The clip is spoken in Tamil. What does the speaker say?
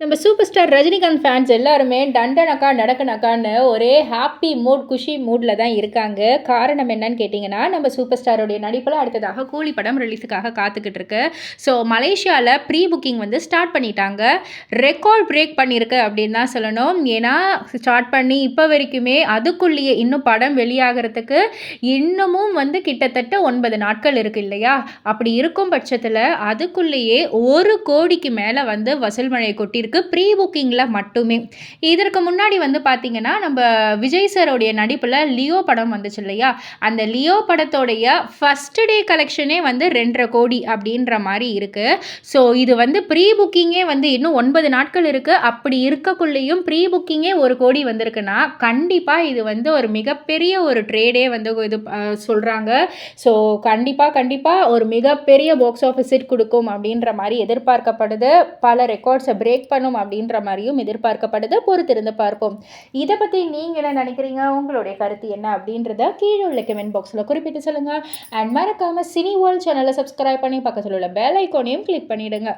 நம்ம சூப்பர் ஸ்டார் ரஜினிகாந்த் ஃபேன்ஸ் எல்லாருமே டண்டனக்கா நடக்கணக்கான்னு ஒரே ஹாப்பி மூட் குஷி மூடில் தான் இருக்காங்க. காரணம் என்னன்னு கேட்டிங்கன்னா நம்ம சூப்பர் ஸ்டாரோடைய நடிப்பில் அடுத்ததாக கூலி படம் ரிலீஸுக்காக காத்துக்கிட்டு இருக்கு. ஸோ மலேசியாவில் ப்ரீ புக்கிங் வந்து ஸ்டார்ட் பண்ணிட்டாங்க. ரெக்கார்ட் பிரேக் பண்ணியிருக்கு அப்படின்னு தான் சொல்லணும். ஏன்னா ஸ்டார்ட் பண்ணி இப்போ வரைக்குமே அதுக்குள்ளேயே இன்னும் படம் வெளியாகிறதுக்கு இன்னமும் வந்து கிட்டத்தட்ட ஒன்பது நாட்கள் இருக்குது இல்லையா? அப்படி இருக்கும் பட்சத்தில் அதுக்குள்ளேயே ஒரு கோடிக்கு மேலே வந்து வசூல் கொட்டி இருக்கு. ப்ரீ புக்கிங்கில் மட்டுமே. இதற்கு முன்னாடி வந்து பார்த்திங்கன்னா நம்ம விஜய் சாரோடைய நடிப்பில் லியோ படம் வந்துச்சு இல்லையா? அந்த லியோ படத்தோடைய ஃபஸ்ட் டே கலெக்ஷனே வந்து ரெண்டரை கோடி அப்படின்ற மாதிரி இருக்குது ஸோ இது வந்து ப்ரீ புக்கிங்கே வந்து இன்னும் ஒன்பது நாட்கள் இருக்குது அப்படி இருக்கக்குள்ளேயும் ப்ரீ புக்கிங்கே ஒரு கோடி வந்திருக்குன்னா கண்டிப்பாக இது வந்து ஒரு மிகப்பெரிய ஒரு ட்ரேடே வந்து இது சொல்கிறாங்க ஸோ கண்டிப்பாக கண்டிப்பாக ஒரு மிகப்பெரிய பாக்ஸ் ஆஃபீஸ் கொடுக்கும் அப்படின்ற மாதிரி எதிர்பார்க்கப்படுது. பல ரெக்கார்ட்ஸை பிரேக் பண்ணும் அப்படின்ற மாதிரியும் எதிர்பார்க்கப்படுது. பொறுத்திருந்து பார்ப்போம். இதை பற்றி நீங்கள் என்ன நினைக்கிறீங்க? உங்களுடைய கருத்து என்ன அப்படின்றத கீழே உள்ள கமெண்ட் பாக்ஸில் குறிப்பிட்டு சொல்லுங்கள் அண்ட் மறக்காமல் சினி வேர்ல்ட் சேனலை சப்ஸ்கிரைப் பண்ணி பக்கத்தில் உள்ள பெல் ஐக்கோனையும் கிளிக் பண்ணிவிடுங்க